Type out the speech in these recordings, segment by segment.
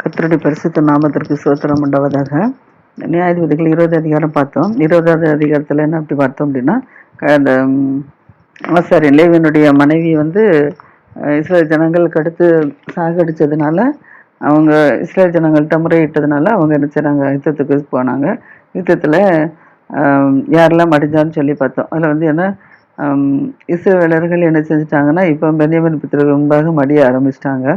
கத்தருடைய பரிசுத்த நாமத்திற்கு சோத்திரம் உண்டாவதாக. நியாயாதிபதிகள் இருபது அதிகாரம் பார்த்தோம். இருபதாவது அதிகாரத்தில் என்ன அப்படி பார்த்தோம் அப்படின்னா அந்த ஆசாரி ஆசாரியன் லேவியனுடைய மனைவி வந்து இஸ்ரேல் ஜனங்களுக்கு அடுத்து சாகடிச்சதுனால அவங்க இஸ்ரேல் ஜனங்கள்கிட்ட முறையிட்டதுனால அவங்க என்ன செய்கிறாங்க யுத்தத்துக்கு போனாங்க. யுத்தத்தில் யாரெல்லாம் அடிஞ்சான்னு சொல்லி பார்த்தோம். அதில் வந்து என்ன இஸ்ரேலர்கள் என்ன செஞ்சிட்டாங்கன்னா இப்போ பென்யமின் பித்திரர்கள் முன்பாக மடிய ஆரம்பிச்சிட்டாங்க.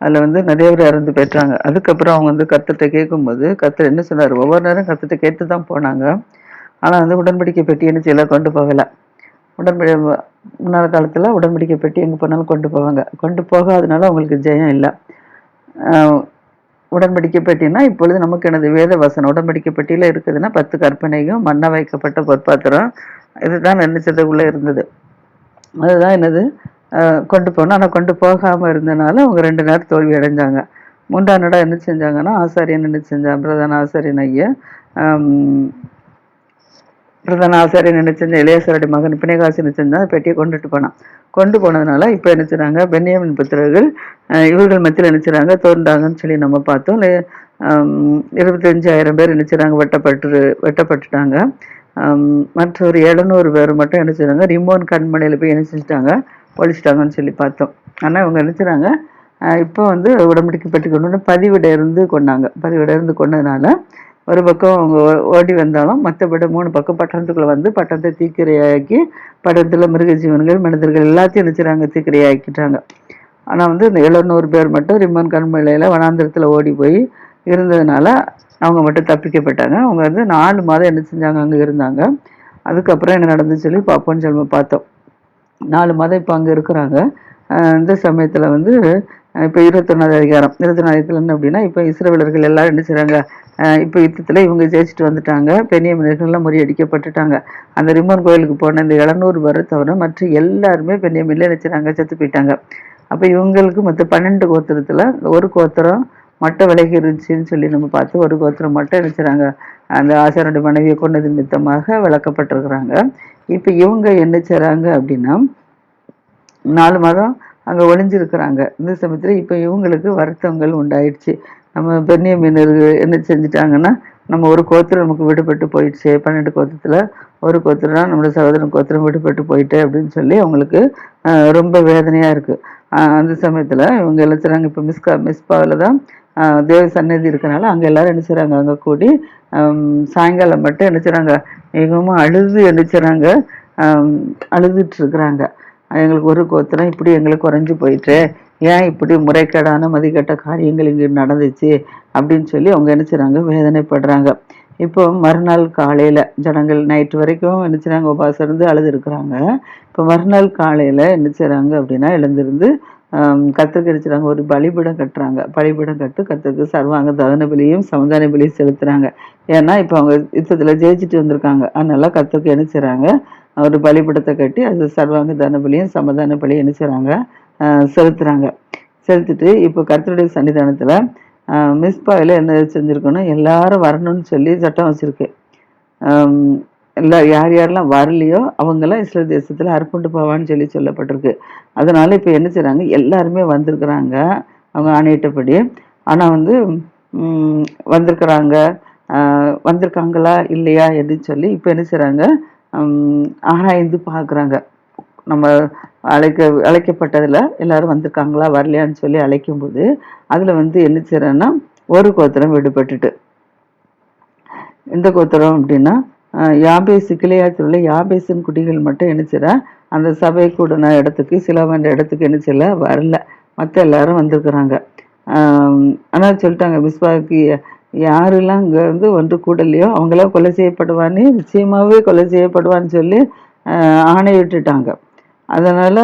அதில் வந்து நிறைய பேர் இறந்து போயிட்டாங்க அதுக்கப்புறம் அவங்க வந்து கத்தர்கிட்ட கேட்கும்போது கத்தர் என்ன சொன்னார்? ஒவ்வொரு நேரம் கர்த்தர்கிட்ட கேட்டு தான் போனாங்க. ஆனால் வந்து உடன்படிக்கை பெட்டி என்ன செய்யல? கொண்டு போகலை. உடன்படி முன்னாள் காலத்தில் உடன்படிக்கை பெட்டி எங்கே போனாலும் கொண்டு போவாங்க. கொண்டு போகாதனால அவங்களுக்கு ஜெயம் இல்லை. உடன்படிக்கை பெட்டினா இப்பொழுது நமக்கு எனது வேத வசனம். உடன்படிக்கை பெட்டியில் இருக்குதுன்னா பத்து கற்பனையும் மண்ண வைக்கப்பட்ட பொற்பாத்திரம். இதுதான் நினைச்சதுக்குள்ளே இருந்தது. அதுதான் என்னது? கொண்டு போனோம் ஆனால் கொண்டு போகாமல் இருந்தனால அவங்க ரெண்டு நேரம் தோல்வி அடைஞ்சாங்க. மூன்றாம் நடம் என்ன செஞ்சாங்கன்னா ஆசாரியன் என்ன செஞ்சான்? பிரதான ஆசாரியன் ஐயா. பிரதான ஆசாரியன் என்ன செஞ்ச இளையசருடைய மகன் பிணைகாசி என்ன செஞ்சா அந்த பெட்டியை கொண்டுட்டு போனான். கொண்டு போனதுனால இப்போ என்ன பென்னியமின் புத்திரர்கள் இவர்கள் மத்தியில் நினைச்சுறாங்க தோன்றாங்கன்னு சொல்லி நம்ம பார்த்தோம். இருபத்தஞ்சாயிரம் பேர் நினைச்சுறாங்க வெட்டப்பட்டு வெட்டப்பட்டுட்டாங்க. மற்றொரு மற்ற ஒரு எழுநூறு பேர் மட்டும் நினைச்சுறாங்க ரிமோன் கண்மனையில் போய் நினைச்சிட்டாங்க ஒழிச்சிட்டாங்கன்னு சொல்லி பார்த்தோம். ஆனால் இவங்க என்ன இப்போ வந்து உடம்படிக்கை பெட்டி கொண்டு பதிவிட இருந்து கொண்டாங்க. பதிவிட இருந்து கொண்டதுனால ஒரு பக்கம் அவங்க ஓடி வந்தாலும் மற்றபடி மூணு பக்கம் பட்டணத்துக்குள்ளே வந்து பட்டணத்தை தீக்கிரையாக்கி பட்டணத்தில் மிருக ஜீவன்கள் மனிதர்கள் எல்லாத்தையும் நினைச்சுறாங்க தீக்கிரையாக்கிட்டாங்க. ஆனால் வந்து இந்த எழுநூறு பேர் மட்டும் ரிம்மன் கண்மலையில் வனாந்திரத்தில் ஓடி போய் இருந்ததுனால அவங்க மட்டும் தப்பிக்கப்பட்டாங்க. அவங்க வந்து நாலு மாதம் என்ன செஞ்சாங்க? அங்கே இருந்தாங்க. அதுக்கப்புறம் என்ன நடந்துச்சு சொல்லி பார்ப்போம்னு சொல்லி பார்த்தோம். நாலு மதம் இப்போ அங்கே இருக்கிறாங்க. இந்த சமயத்தில் வந்து இப்போ இருபத்தொன்னாவது அதிகாரம். இருபத்தொன்னாயிரத்தில் என்ன அப்படின்னா இப்போ இஸ்ரவேலர்கள் எல்லாரும் என்ன செய்கிறாங்க இப்போ யுத்தத்தில் இவங்க ஜெயிச்சுட்டு வந்துட்டாங்க. பெரிய மனிதர்கள்லாம் முறியடிக்கப்பட்டுட்டாங்க. அந்த ரிம்மன் கோயிலுக்கு போன இந்த எழுநூறு பேரை தவிர மற்ற எல்லாருமே பெரிய மில்ல நினைச்சாங்க செத்து போயிட்டாங்க. அப்போ இவங்களுக்கு மொத்தம் பன்னெண்டு கோத்திரத்தில் ஒரு கோத்திரம் மட்டும் விலகி இருந்துச்சுன்னு சொல்லி நம்ம பார்த்து ஒரு கோத்திரம் மட்டும் நினைச்சாங்க அந்த ஆசாரனுடைய மனைவியை கொண்டது நிமித்தமாக விளக்கப்பட்டிருக்கிறாங்க. இப்போ இவங்க என்ன செய்கிறாங்க அப்படின்னா நாலு மாதம் அங்கே ஒளிஞ்சிருக்கிறாங்க. இந்த சமயத்தில் இப்போ இவங்களுக்கு வருத்தங்கள் உண்டாயிடுச்சு. நம்ம பெண்ணியமீனர்கள் என்ன செஞ்சுட்டாங்கன்னா நம்ம ஒரு கோத்திரம் நமக்கு விடுபட்டு போயிடுச்சு. பன்னெண்டு கோத்திரத்தில் ஒரு கோத்திரம்னா நம்மளோட சகோதரன் கோத்திரம் விடுபட்டு போயிட்டு அப்படின்னு சொல்லி அவங்களுக்கு ரொம்ப வேதனையாக இருக்குது அந்த சமயத்தில் இவங்க என்ன செய்கிறாங்க இப்போ மிஸ்கா மிஸ்பாவில் தான் தேவ சன்னதி இருக்கனால அங்கே எல்லோரும் என்ன செய்கிறாங்க அங்கே கூடி சாயங்காலம் மட்டும் என்ன செய்கிறாங்க மிகவும் அழுது என்ன செய்கிறாங்க எங்களுக்கு ஒரு கோத்திரம் இப்படி எங்களுக்கு குறைஞ்சு போயிட்டு ஏன் இப்படி முறைகேடான மதிக்கட்ட காரியங்கள் இங்கே நடந்துச்சு? அப்படின்னு சொல்லி அவங்க என்ன செய்கிறாங்க வேதனைப்படுறாங்க. இப்போ மறுநாள் காலையில் ஜனங்கள் நைட்டு வரைக்கும் என்ன செய்கிறாங்க உபாசம் இருந்து அழுது இருக்கிறாங்க இப்போ மறுநாள் காலையில் என்ன செய்கிறாங்க அப்படின்னா எழுந்திருந்து கத்திரிக்கை அடிச்சுறாங்க ஒரு பலிபீடம் கட்டுறாங்க. பலிபீடம் கட்டு கத்திரிக்கு சர்வாங்க தகன பலியும் சமதான பலியும் செலுத்துறாங்க. ஏன்னா இப்போ அவங்க யுத்தத்தில் ஜெயிச்சுட்டு வந்திருக்காங்க. அதனால கத்திரிக்கை என்ன ஒரு பலிபீடத்தை கட்டி அது சர்வாங்க தன பலியும் சமதான பலியும் என்ன செலுத்துறாங்க. செலுத்திட்டு இப்போ கர்த்தருடைய சன்னிதானத்தில் மிஸ்பாயில் என்ன செஞ்சுருக்கணும்? எல்லாரும் வரணும்னு சொல்லி சட்டம் வச்சுருக்கு. எல்லா யார் யாரெல்லாம் வரலையோ அவங்கெல்லாம் இஸ்ரேல் தேசத்தில் அர்ப்பண்டு போவான்னு சொல்லி சொல்லப்பட்டிருக்கு. அதனால் இப்போ என்ன செய்கிறாங்க எல்லாருமே வந்திருக்கிறாங்க. அவங்க ஆணையிட்டபடி. ஆனால் வந்து வந்திருக்கிறாங்க. வந்திருக்காங்களா இல்லையா அப்படின்னு சொல்லி இப்போ என்ன செய்கிறாங்க ஆராய்ந்து பார்க்குறாங்க. நம்ம அழைக்க அழைக்கப்பட்டதில் எல்லாரும் வந்திருக்காங்களா வரலையான்னு சொல்லி அழைக்கும்போது அதில் வந்து என்ன செய்கிறேன்னா ஒரு கோத்திரம் விடுபட்டுட்டு. இந்த கோத்திரம் அப்படின்னா யாபேசு கிளையாத்தில் உள்ள யாபேசின் குடிகள் மட்டும் என்ன அந்த சபை கூடின இடத்துக்கு சிலவன்ற இடத்துக்கு என்ன வரல. மற்ற எல்லாரும் வந்திருக்கிறாங்க. ஆனால் சொல்லிட்டாங்க மிஸ்பாவுக்கு யாரெல்லாம் இங்கே வந்து ஒன்று கூடலையோ அவங்களாம் கொலை செய்யப்படுவான்னு நிச்சயமாகவே கொலை செய்யப்படுவான்னு சொல்லி ஆணையிட்டுட்டாங்க அதனால்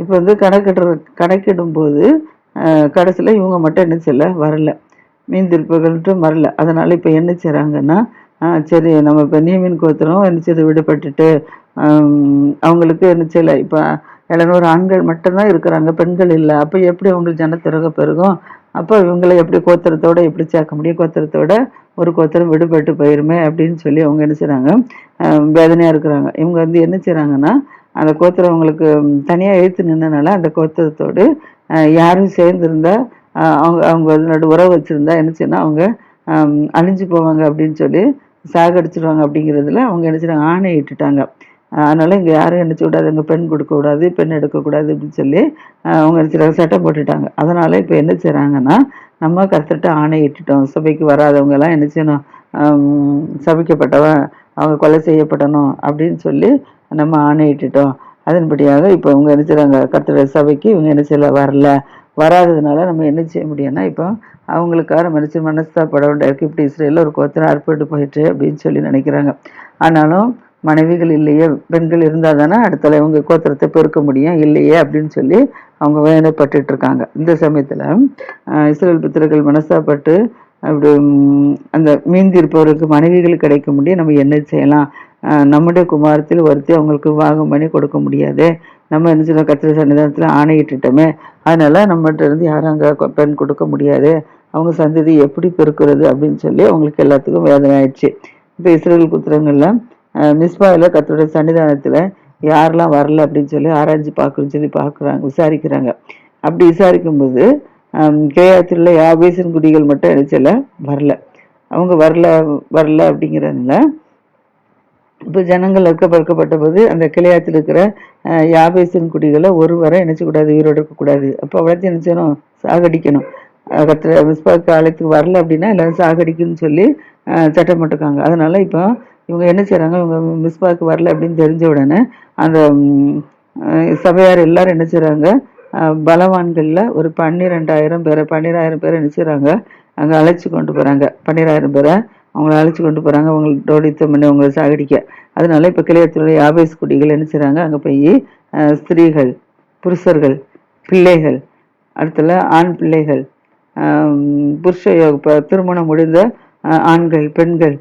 இப்போ வந்து கணக்கிடுற கணக்கிடும்போது கடைசியில் இவங்க மட்டும் என்ன செய்யல? வரல. மீன் திருப்புகள்ட்டும் வரல. அதனால் இப்போ என்ன செய்கிறாங்கன்னா சரி நம்ம இப்போ நீமின் கோத்திரம் என்ன விடுபட்டுட்டு அவங்களுக்கு என்ன செய்யல? இப்போ எழுநூறு ஆண்கள் மட்டும்தான் இருக்கிறாங்க பெண்கள் இல்லை. அப்போ எப்படி அவங்களுக்கு ஜனத்திறக பெருகும்? அப்போ இவங்களை எப்படி கோத்திரத்தோட எப்படி சேர்க்க முடியும்? கோத்திரத்தோட ஒரு கோத்திரம் விடுபட்டு போயிருமே அப்படின்னு சொல்லி அவங்க என்ன செய்கிறாங்க வேதனையாக இருக்கிறாங்க. இவங்க வந்து என்ன செய்கிறாங்கன்னா அந்த கோத்திரம் அவங்களுக்கு தனியாக எழுத்து நின்றனால அந்த கோத்திரத்தோடு யாரும் சேர்ந்துருந்தா அவங்க அவங்க அதனோட உறவு வச்சுருந்தா என்ன செய்யணும் அவங்க அழிஞ்சு போவாங்க அப்படின்னு சொல்லி சாகடிச்சிருவாங்க அப்படிங்கிறதுல அவங்க என்ன செய்கிறாங்க ஆணை இட்டுட்டாங்க. அதனால் அதனால இங்கே யாரும் என்ன செய்யக்கூடாது பெண் கொடுக்கக்கூடாது பெண் எடுக்கக்கூடாது அப்படின்னு சொல்லி அவங்க என்ன செய்கிறாங்க சட்டை போட்டுட்டாங்க. அதனால் இப்போ என்ன செய்கிறாங்கன்னா நம்ம கருத்துட்டு ஆணை இட்டுட்டோம். சபைக்கு வராதவங்கெல்லாம் என்ன செய்யணும்? சபிக்கப்பட்டவன் அவங்க கொலை செய்யப்படணும் அப்படின்னு சொல்லி நம்ம ஆணையிட்டுட்டோம் அதன்படியாக இப்போ இவங்க என்ன செய்கிறாங்க கர்த்தருடைய சபைக்கு இவங்க என்ன செய்யல? வரல. வராததுனால நம்ம என்ன செய்ய முடியும்னா இப்போ அவங்களுக்காக நம்ம மனஸ்தாப்பட வேண்டியிருக்கு இப்படி இஸ்ரேலில் ஒரு கோத்திரம் அற்பட்டு போயிட்டு அப்படின்னு சொல்லி நினைக்கிறாங்க. ஆனாலும் மனைவிகள் இல்லையே பெண்கள் இருந்தால் தானே அடுத்த இவங்க கோத்திரத்தை பெருக்க முடியும் இல்லையே அப்படின்னு சொல்லி அவங்க வேதனைப்பட்டு இருக்காங்க. இந்த சமயத்தில் இஸ்ரேல் புத்திரர்கள் மனசாப்பட்டு அப்படி அந்த அந்த மீந்திருப்பவருக்கு மனைவிகள் கிடைக்க முடியும் நம்ம என்ன செய்யலாம்? நம்முடைய குமாரத்தில் ஒருத்தி அவங்களுக்கு வாகம் பண்ணி கொடுக்க முடியாது. நம்ம என்ன செய்யணும்? கத்திர சன்னிதானத்தில் ஆணையிட்டுட்டோமே. அதனால் நம்மகிட்ட இருந்து யாரும் அங்கே பெண் கொடுக்க முடியாது. அவங்க சந்ததி எப்படி பெருக்கிறது அப்படின்னு சொல்லி அவங்களுக்கு எல்லாத்துக்கும் வேதனை ஆயிடுச்சு. இப்போ இஸ்ரேல் புத்திரங்கள்ல மிஸ்பாவில் கத்தோட சன்னிதானத்தில் யாரெல்லாம் வரல அப்படின்னு சொல்லி ஆராய்ச்சி பார்க்கணும்னு சொல்லி பார்க்குறாங்க விசாரிக்கிறாங்க. அப்படி விசாரிக்கும்போது கேயாத்திரில் யாபேசன் குடிகள் மட்டும் நினைச்சல வரல. அவங்க வரல வரல அப்படிங்கிறதுனால இப்போ ஜனங்கள் இருக்கப்பட்ட போது அந்த கிளையாத்தில் இருக்கிற அஹ், யாபேசின் குடிகளை ஒரு வரை நினைச்சக்கூடாது உயிரோடு இருக்கக்கூடாது. அப்போ அவ்வளோத்தையும் நினைச்சணும் சாகடிக்கணும். கத்திர மிஸ்பாக்கு ஆலயத்துக்கு வரல அப்படின்னா எல்லாரும் சாகடிக்குன்னு சொல்லி சட்டம் போட்டுக்காங்க அதனால இப்போ இவங்க என்ன செய்கிறாங்க இவங்க மிஸ்பாக்கு வரல அப்படின்னு தெரிஞ்ச உடனே அந்த சபையார் எல்லாரும் என்ன செய்கிறாங்க பலவான்களில் ஒரு பன்னிரெண்டாயிரம் பேரை பன்னிராயிரம் பேரை என்ன செய்கிறாங்க அங்கே அழைச்சி கொண்டு போகிறாங்க பன்னிராயிரம் பேரை அவங்கள அழைச்சி கொண்டு போகிறாங்க அவங்களோட யுத்தம் பண்ணி அவங்கள சாகடிக்க. அதனால இப்போ கிளையத்தில் ஆபேஸ் குடிகள் என்ன செய்கிறாங்க அங்கே போய் ஸ்திரீகள் புருஷர்கள் பிள்ளைகள் அடுத்தல ஆண் பிள்ளைகள் புருஷ யோக- திருமணம் முடிந்த ஆண்கள் பெண்கள்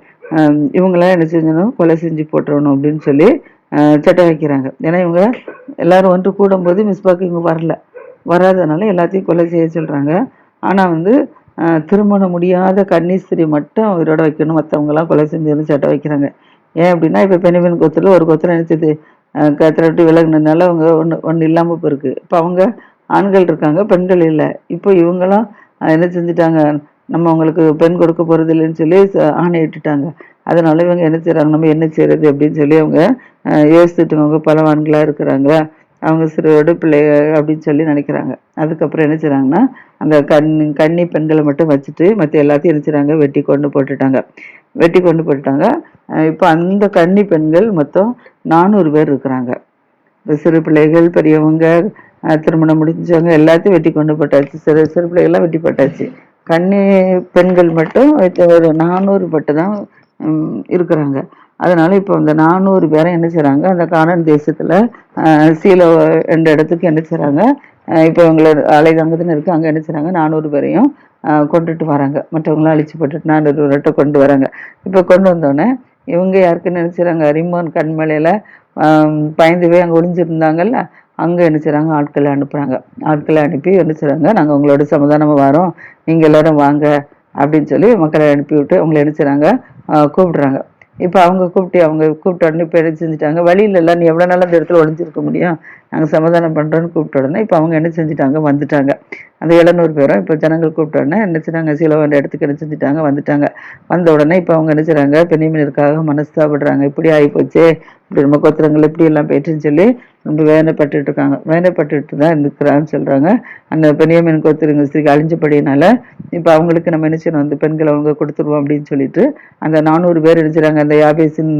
இவங்களாம் என்ன செஞ்சணும்? கொலை செஞ்சு போட்டுறணும் அப்படின்னு சொல்லி சட்டை சட்டம் வைக்கிறாங்க. ஏன்னா இவங்க எல்லாரும் ஒன்று கூடும்போது மிஸ்பாக்கு இவங்க வரல. வராதனால எல்லாத்தையும் கொலை செய்ய சொல்கிறாங்க ஆனால் வந்து திருமணம் முடியாத கன்னிஸ்திரி மட்டும் உயிரோட வைக்கணும். மற்றவங்களாம் கொலை செஞ்சு சட்டம் வைக்கிறாங்க. ஏன் அப்படின்னா இப்போ பெண்ணிவன் கொத்தில் ஒரு கொத்தில் நினைச்சது. கத்திர விட்டு விலகுனதுனால அவங்க ஒன்று ஒன்று இல்லாமல் போயிருக்கு. இப்போ அவங்க ஆண்கள் இருக்காங்க பெண்கள் இல்லை. இப்போ இவங்களாம் என்ன செஞ்சுட்டாங்க? நம்ம அவங்களுக்கு பெண் கொடுக்க போகிறது இல்லைன்னு சொல்லி ச- ஆணையிட்டுட்டாங்க அதனால இவங்க என்ன செய்கிறாங்க நம்ம என்ன செய்யறது அப்படின்னு சொல்லி அவங்க அஹ், பலவான்களாக இருக்கிறாங்களா அவங்க சிறுவோடு பிள்ளை அப்படின்னு சொல்லி நினைக்கிறாங்க. அதுக்கப்புறம் என்ன செய்கிறாங்கன்னா அந்த கண் கன்னி பெண்களை மட்டும் வச்சுட்டு மற்ற எல்லாத்தையும் என்ன செய்கிறாங்க வெட்டி கொண்டு போட்டுட்டாங்க. வெட்டி கொண்டு போட்டுட்டாங்க. இப்போ அந்த கன்னி பெண்கள் மொத்தம் நானூறு பேர் இருக்கிறாங்க. இப்போ சிறு பிள்ளைகள் பெரியவங்க திருமணம் முடிஞ்சவங்க எல்லாத்தையும் வெட்டி கொண்டு போட்டாச்சு. சிறு சிறு பிள்ளைகள்லாம் வெட்டி போட்டாச்சு. கன்னி பெண்கள் மட்டும் ஒரு நானூறு பட்டு தான் இருக்கிறாங்க. அதனால இப்போ அந்த நானூறு பேரை என்ன செய்கிறாங்க அந்த காணன் தேசத்தில் அஹ், சீலோ என்ற இடத்துக்கு என்ன செய்கிறாங்க இப்போ இவங்களோட அலைதங்கத்துன்னு இருக்குது அங்கே என்ன செய்கிறாங்க நானூறு பேரையும் கொண்டுட்டு வராங்க. மற்றவங்களாம் அழிச்சு போட்டுட்டு நானூறு பேர்கிட்ட கொண்டு வராங்க. இப்போ கொண்டு வந்தோடனே இவங்க யாருக்குன்னு நினைச்சுறாங்க ரிமோன் கண்மலையில் ஆம், பயந்து போய் அங்கே ஒளிஞ்சிருந்தாங்கல்ல அங்கே என்ன செய்கிறாங்க ஆட்களை அனுப்புகிறாங்க ஆட்களை அனுப்பி என்ன செய்கிறாங்க நாங்கள் உங்களோட சமாதானமாக வரோம். நீங்கள் எல்லோரும் வாங்க அப்படின்னு சொல்லி மக்களை அனுப்பிவிட்டு அவங்கள என்ன செய்கிறாங்க கூப்பிடுறாங்க. இப்போ அவங்க கூப்பிட்டு அவங்க கூப்பிட்ட உடனே இப்போ என்ன செஞ்சுட்டாங்க? வழியில நீ எவ்வளோ நாள் அந்த இடத்துல ஒழிஞ்சிருக்க முடியும்? நாங்கள் சமாதானம் பண்ணுறோன்னு கூப்பிட்ட உடனே இப்போ அவங்க என்ன செஞ்சுட்டாங்க? வந்துட்டாங்க. அந்த எழுநூறு பேரும் இப்போ ஜனங்கள் கூப்பிட்ட உடனே என்ன செய்கிறாங்க சில வேண்டிய இடத்துக்கு என்ன செஞ்சுட்டாங்க? வந்துட்டாங்க. வந்த உடனே இப்போ அவங்க என்ன செய்றாங்க? பெண்ணிமீனருக்காக மனஸ்தாபடுறாங்க. இப்படி ஆகிப்போச்சு இப்படி நம்ம கோத்திரங்கள் இப்படி எல்லாம் போயிட்டுன்னு சொல்லி ரொம்ப வேதனைப்பட்டு இருக்காங்க வேதனைப்பட்டு தான் இருக்கிறான்னு சொல்கிறாங்க அந்த பெண்ணியமீன் கோத்திரங்க ஸ்திரீக்கு அழிஞ்சபடினால இப்போ அவங்களுக்கு நம்ம என்ன செய்யணும்? அந்த பெண்களை அவங்க கொடுத்துருவோம் அப்படின்னு சொல்லிட்டு அந்த நானூறு பேர் நினைச்சுறாங்க அந்த யாபேசின்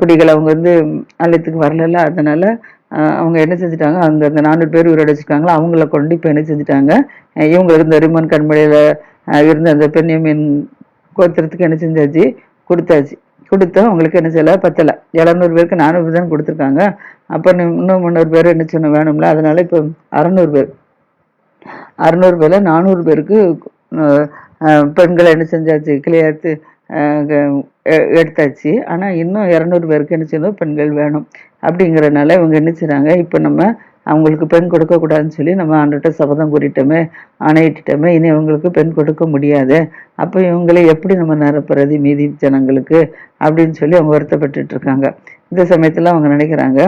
குடிகள் அவங்க வந்து ஆலயத்துக்கு வரலல்ல. அதனால அவங்க என்ன செஞ்சுட்டாங்க? அந்த அந்த நானூறு பேர் உயிரடைச்சிருக்காங்களோ அவங்கள கொண்டு இப்போ என்ன செஞ்சுட்டாங்க? இவங்க இருந்த ரிமன் கண்மலையில இருந்த அந்த பெண்ணியமீன் கோத்திரத்துக்கு என்ன செஞ்சாச்சு? கொடுத்தாச்சு. கொடுத்தா அவங்களுக்கு என்ன செய்யலை? பத்தலை. எழுநூறு பேருக்கு நானூறு தான் கொடுத்துருக்காங்க. அப்போ இன்னும் முந்நூறு பேர் என்ன செய்யணும் வேணும்ல? அதனால இப்போ அறநூறு பேர். அறநூறு பேரில் நானூறு பேருக்கு பெண்களை என்ன செஞ்சாச்சு? கிளியாத்து க- எடுத்தாச்சு. ஆனால் இன்னும் இரநூறு பேருக்கு என்ன செய்யணும்? பெண்கள் வேணும். அப்படிங்கறதுனால இவங்க என்ன செய்கிறாங்க இப்போ நம்ம அவங்களுக்கு பெண் கொடுக்கக்கூடாதுன்னு சொல்லி நம்ம ஆண்டுகிட்ட சபதம் கூறிட்டோமே ஆணையிட்டுட்டோமே இனி இவங்களுக்கு பெண் கொடுக்க முடியாது. அப்போ இவங்களை எப்படி நம்ம நிரப்புறது மீதி ஜனங்களுக்கு அப்படின்னு சொல்லி அவங்க வருத்தப்பட்டுட்டு இருக்காங்க. இந்த சமயத்தில் அவங்க நினைக்கிறாங்க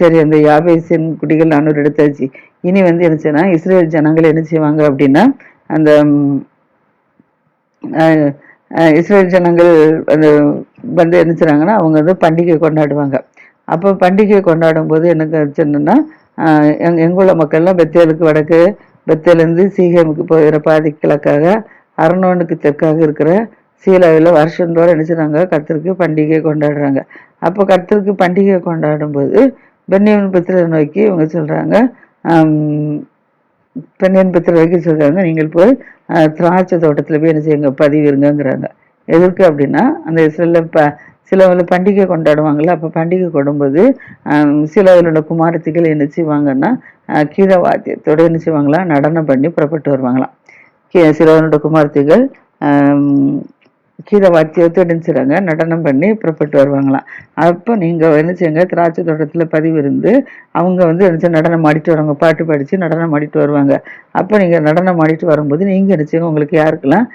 சரி அந்த யாபேசின் குடிகள் நானூறு எடுத்தாச்சு. இனி வந்து என்னச்சுன்னா இஸ்ரேல் ஜனங்கள் என்ன செய்வாங்க அப்படின்னா அந்த இஸ்ரேல் ஜனங்கள் அந்த வந்து என்ன செய்றாங்கன்னா அவங்க வந்து பண்டிகை கொண்டாடுவாங்க. அப்போ பண்டிகை கொண்டாடும் போது எனக்கு சொன்னா எங் எங்குள்ள மக்கள்லாம் பெத்தேலுக்கு வடக்கு பெத்தேலேருந்து சீகேமுக்கு போகிற பாதி கிழக்காக அரணோனுக்கு தெற்காக இருக்கிற சீலாவில் வருஷந்தோறும் என்ன செய்றாங்க பண்டிகை கொண்டாடுறாங்க. அப்போ கர்த்தருக்கு பண்டிகை கொண்டாடும் போது பென்னியமின் நோக்கி இவங்க சொல்கிறாங்க ஆம், பெண்ணியன் புத்திரர் வைக்க சொல்கிறாங்க நீங்கள் போய் திராட்சை தோட்டத்தில் போய் என்ன செய்யுங்க பதிவிருங்கிறாங்க எதற்கு அப்படின்னா அந்த இஸ்ரேலில் ப சிலவங்கள பண்டிகை கொண்டாடுவாங்கள்ல அப்போ பண்டிகை கொடும்போது சிலவர்களோட குமாரத்திகள் என்ன செய்வாங்கன்னா கீத வாத்தியத்தோட என்ன செய்வாங்களாம் நடனம் பண்ணி புறப்பட்டு வருவாங்களாம். கீ- சிலவனோட குமாரத்திகள் கீத வாத்தியத்தோடு செய்கிறாங்க நடனம் பண்ணி புறப்பட்டு வருவாங்களாம். அப்போ நீங்கள் என்ன செய்யுங்க திராட்சை தோட்டத்தில் பதிவு இருந்து அவங்க வந்து என்ன நடனம் ஆடிட்டு வருவாங்க பாட்டு படித்து நடனம் ஆடிட்டு வருவாங்க. அப்போ நீங்கள் நடனம் ஆடிட்டு வரும்போது நீங்கள் என்ன செய்யுங்க உங்களுக்கு யாருக்கெல்லாம்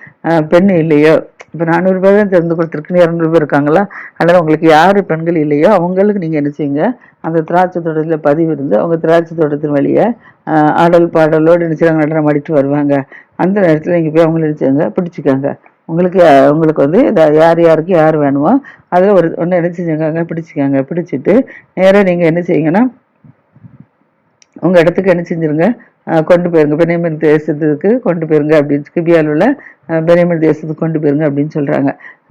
பெண் இல்லையோ இப்போ நானூறு பேர் தான் திறந்து கொடுத்துருக்குன்னு இரநூறு பேர் இருக்காங்களா? அதனால உங்களுக்கு யார் பெண்கள் இல்லையோ அவங்களுக்கு நீங்கள் என்ன செய்யுங்க? அந்த திராட்சை தோட்டத்தில் பதிவு இருந்து அவங்க திராட்சை தோட்டத்தின் வழியே ஆடல் பாடலோடு என்ன நடனம் ஆடிட்டு வருவாங்க. அந்த நேரத்தில் நீங்கள் போய் அவங்கள என்ன பிடிச்சிக்காங்க பிடிச்சிக்கோங்க. உங்களுக்கு உங்களுக்கு வந்து யார் யாருக்கு யார் வேணுமோ அதில் ஒரு ஒன்று என்ன செஞ்சுக்காங்க? பிடிச்சிக்கோங்க. பிடிச்சிட்டு நேராக நீங்கள் என்ன செய்யுங்கன்னா உங்கள் இடத்துக்கு என்ன செஞ்சுருங்க? கொண்டு போயிருங்க. பெனியமின் தேசத்துக்கு கொண்டு போயிருங்க அப்படின்னு கிபியால் உள்ள பெரியமல் தேசத்துக்கு கொண்டு போயிருங்க அப்படின்னு சொல்கிறாங்க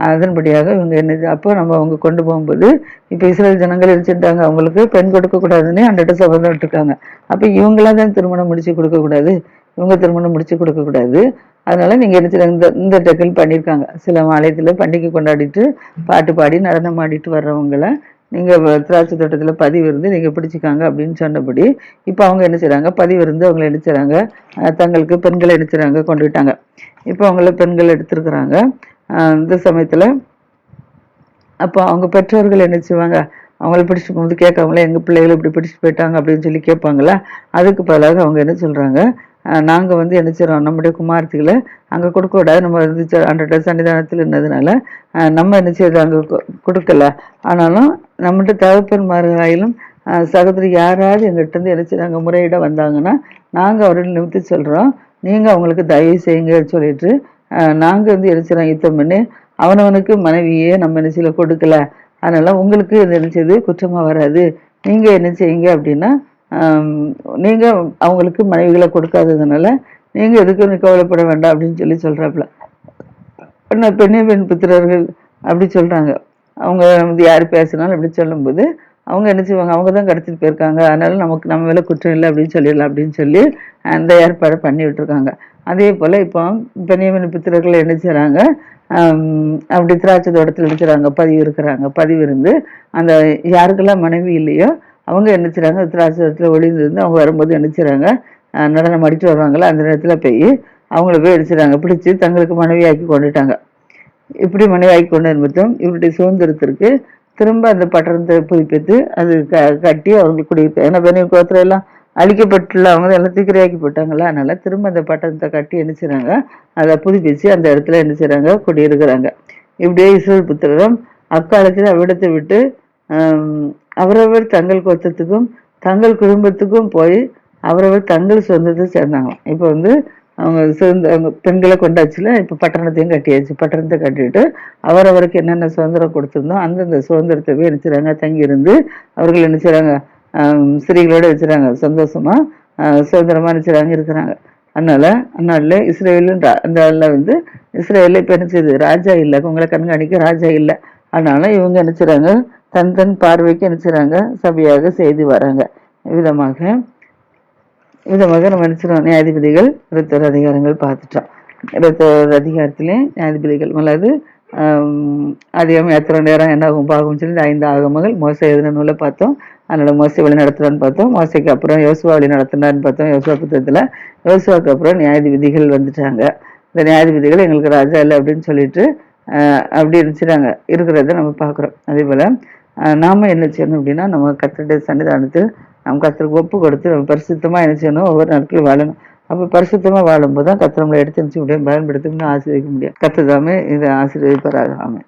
அதன்படியாக இவங்க என்னது அப்போ நம்ம அவங்க கொண்டு போகும்போது இப்போ இஸ்ரேல் ஜனங்கள் இருந்துட்டாங்க அவங்களுக்கு பெண் கொடுக்கக்கூடாதுன்னு அந்த சபதம் விட்டுருக்காங்க. அப்போ இவங்களா தான் திருமணம் முடிச்சு கொடுக்கக்கூடாது இவங்க திருமணம் முடிச்சு கொடுக்கக்கூடாது அதனால நீங்கள் என்ன இந்த இந்த டெக்கல் பண்ணியிருக்காங்க. சில மாலயத்தில் பண்டிகை கொண்டாடிட்டு பாட்டு பாடி நடனம் ஆடிட்டு வர்றவங்கள நீங்கள் திராட்சை தோட்டத்தில் பதிவு இருந்து நீங்கள் பிடிச்சிக்காங்க அப்படின்னு சொன்னபடி இப்போ அவங்க என்ன செய்கிறாங்க பதிவு இருந்து அவங்களை என்ன செய்கிறாங்க தங்களுக்கு பெண்களை என்ன கொண்டு விட்டாங்க. இப்போ அவங்கள பெண்கள் எடுத்திருக்கிறாங்க. இந்த சமயத்தில் அப்போ அவங்க பெற்றோர்கள் என்ன செய்வாங்க? அவங்கள பிடிச்சிட்டு போகும்போது கேட்காமல எங்கள் பிள்ளைகளை இப்படி பிடிச்சிட்டு போயிட்டாங்க அப்படின்னு சொல்லி கேட்பாங்களா அதுக்கு பதிலாக அவங்க என்ன சொல்கிறாங்க நாங்கள் வந்து என்ன செய்கிறோம் நம்முடைய குமார்த்திகளை அங்கே கொடுக்கக்கூடாது நம்ம வந்து அன்றைய சன்னிதானத்தில் இருந்ததுனால நம்ம என்ன செய்யறது அங்கே கொடுக்கல. ஆனாலும் நம்மகிட்ட தகப்பன்மார்களாயிலும் சகோதரி யாராவது எங்கள்கிட்ட இருந்து என்ன செய்றாங்க முறையிட வந்தாங்கன்னா நாங்கள் அவர்கள் நிமித்து சொல்கிறோம் நீங்கள் அவங்களுக்கு தயவு செய்யுங்க சொல்லிட்டு நாங்கள் வந்து என்ன செய்கிறோம் யுத்தம் பண்ணி அவனவனுக்கு மனைவியே நம்ம என்ன செய்யல கொடுக்கல. அதனால் உங்களுக்கு இது என்ன செய்யுது குற்றமாக வராது. நீங்கள் என்ன செய்யுங்க அப்படின்னா நீங்கள் அவங்களுக்கு மனைவிகளை கொடுக்காததுனால நீங்கள் எதுக்கும் கவலைப்பட வேண்டாம் அப்படின்னு சொல்லி சொல்கிறாப்புல பெண்ண பெண்ணே பெண் புத்திரர்கள் அப்படி சொல்கிறாங்க அவங்க வந்து யார் பேசினாலும் அப்படி சொல்லும்போது அவங்க என்ன செய்வாங்க? அவங்க தான் கிடச்சிட்டு போயிருக்காங்க. அதனால நமக்கு நம்ம மேலே குற்றம் இல்லை அப்படின்னு சொல்லிடலாம் அப்படின்னு சொல்லி அந்த ஏற்பாடை பண்ணி விட்டுருக்காங்க. அதே போல் இப்போ பெண்ணியமின் புத்திரர்கள் என்ன செய்கிறாங்க அப்படி திராட்சை தோட்டத்தில் என்ன பதிவு இருக்கிறாங்க. பதிவு இருந்து அந்த யாருக்கெல்லாம் மனைவி இல்லையோ அவங்க என்ன செய்கிறாங்க திராட்சை தோட்டத்தில் ஒளிந்து அவங்க வரும்போது என்ன செய்கிறாங்க நடனம் அடிச்சுட்டு வருவாங்களா அந்த நேரத்தில் போய் அவங்கள போய் அடிச்சிட்டாங்க பிடிச்சி தங்களுக்கு மனைவியாக்கி கொண்டுட்டாங்க. இப்படி மனைவியாக்கி கொண்டு நிமித்தம் இவருடைய சுதந்திரத்திற்கு திரும்ப அந்த பட்டணத்தை புதுப்பித்து அது க கட்டி அவங்களுக்கு குடியிருப்பு ஏன்னா பெரிய கோத்திரம் எல்லாம் அழிக்கப்பட்டுள்ள அவங்க எல்லாம் தீக்கிரையாக்கி போட்டாங்களா அதனால திரும்ப அந்த பட்டணத்தை கட்டி என்ன செய்கிறாங்க அதை புதுப்பிச்சு அந்த இடத்துல என்ன செய்கிறாங்க குடியிருக்கிறாங்க. இப்படியே இஸ்ரேல் புத்திரரும் அக்காலத்தில் அவ்விடத்தை விட்டு அவரவர் தங்கள் கொத்தத்துக்கும் தங்கள் குடும்பத்துக்கும் போய் அவரவர் தங்கள் சொந்தத்தை சேர்ந்தாங்களாம். இப்போ வந்து அவங்க சுதந்திர அவங்க பெண்களை கொண்டாச்சுல இப்போ பட்டணத்தையும் கட்டியாச்சு. பட்டணத்தை கட்டிட்டு அவரவருக்கு என்னென்ன சுதந்திரம் கொடுத்துருந்தோம் அந்தந்த சுதந்திரத்தை போய் நினைச்சுறாங்க தங்கி இருந்து அவர்கள் என்ன செய்றாங்க ஸ்திரீகளோட வச்சுறாங்க சந்தோஷமா சுதந்திரமாக சுதந்திரமா நினைச்சுறாங்க இருக்கிறாங்க. அதனால அந்நாளில் இஸ்ரேலுன்ற அந்த நாளில் வந்து இஸ்ரேலில் இப்போ என்ன செய்யுது ராஜா இல்லை. உங்களை கண்காணிக்க ராஜா இல்லை. அதனால இவங்க என்ன தன் தன் பார்வைக்கு என்ன சபையாக செய்து வராங்க. விதமாக விதமாக நம்ம நினைச்சிடும் நியாயாதிபதிகள் இருபத்தோரு அதிகாரங்கள் பார்த்துட்டோம். இருபத்தோரு அதிகாரத்திலே நியாயாதிபதிகள் அல்லது அதிகம் எத்தனை நேரம் என்ன ஆகும் பாகும் சொல்லி ஐந்து ஆகமங்கள் மோசை எழுதின நூலை பார்த்தோம். அதனோட மோசை வழி நடத்துறான்னு பார்த்தோம். மோசைக்கு அப்புறம் யோசுவா வழி நடத்தினான்னு பார்த்தோம். யோசுவா புத்தகத்தில் யோசுவாக்கு அப்புறம் நியாயாதிபதிகள் வந்துட்டாங்க. இந்த நியாயாதிபதிகள் எங்களுக்கு ராஜா இல்லை அப்படின்னு சொல்லிட்டு அப்படி இருந்துச்சுட்டாங்க இருக்கிறத நம்ம பார்க்குறோம். அதே போல் நாம் என்ன செய்யணும் அப்படின்னா நம்ம கத்தருடைய சன்னிதானத்தில் நம்ம கத்தருக்கு ஒப்பு கொடுத்து நம்ம பரிசுத்தமாக என்ன செய்யணும்? ஒவ்வொரு நாட்களும் வாழணும். அப்போ பரிசுத்தமாக வாழும்போது தான் கத்தர் எடுத்து நினச்சி முடியும் பயன்படுத்தி ஆசிரியக்க முடியும். கத்ததாமே இதை ஆசீர்வதிப்பாராக.